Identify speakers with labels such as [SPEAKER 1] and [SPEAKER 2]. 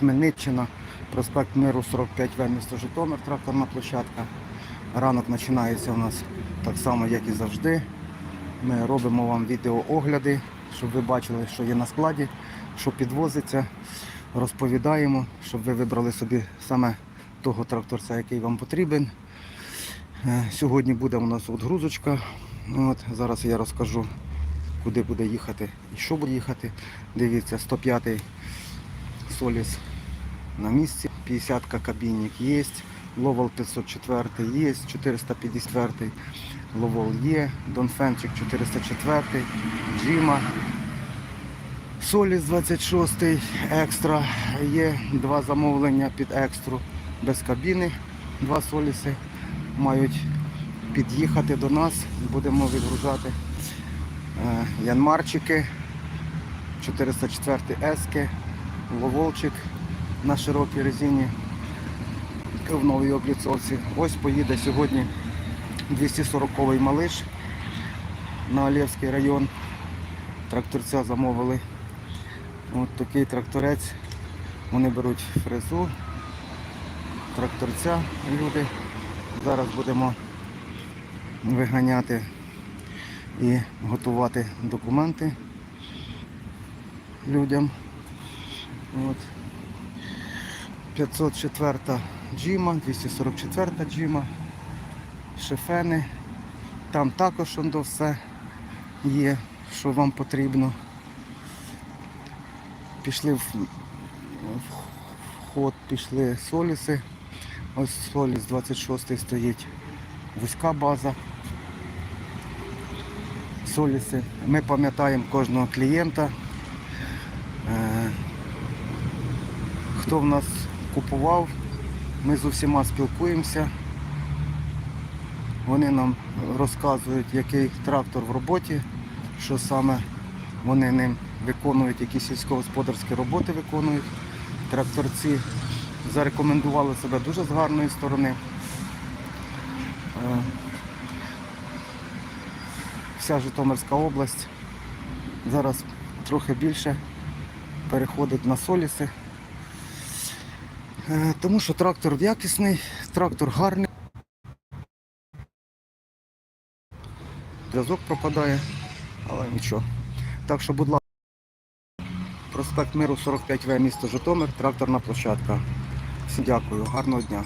[SPEAKER 1] Хмельниччина, проспект Миру 45В, місто Житомир, тракторна площадка. Ранок починається у нас так само, як і завжди. Ми робимо вам відеоогляди, щоб ви бачили, що є на складі, що підвозиться. Розповідаємо, щоб ви вибрали собі саме того тракторця, який вам потрібен. Е, Сьогодні буде у нас отгрузочка. От, зараз я розкажу, куди буде їхати і що буде їхати. Дивіться, 105-й Соліс на місці, 50-ка кабінник є, Ловол 504 є, 454 Ловол є, Донфенчик 404, Джима, Соліс 26 екстра. Є. Два замовлення під екстру без кабіни. Два соліси мають під'їхати до нас. Будемо відгружати е, янмарчики, 404 ески, ловолчик на широкій резині в новій обліцовці. Ось поїде сьогодні 240-й малиш на Олєвський район. Тракторця замовили. От такий тракторець. Вони беруть фрезу, тракторця люди. Зараз будемо виганяти і готувати документи людям. От. 504 джима, 244 джима, шифени. Там також воно все є, що вам потрібно. Пішли в, в ход, пішли соліси. Ось соліс 26 стоїть вузька база. Соліси. Ми пам'ятаємо кожного клієнта. Е, Хто в нас купував, ми з усіма спілкуємося. Вони нам розказують, який трактор в роботі, що саме вони ним виконують, які сільськогосподарські роботи виконують. Тракторці зарекомендували себе дуже з гарної сторони. Е, Вся Житомирська область зараз трохи більше переходить на соліси. Е, Тому що трактор якісний, трактор гарний. Зв'язок пропадає, але нічого. Так що, будь ласка, проспект Миру 45В, місто Житомир, тракторна площадка. Всім дякую, гарного дня.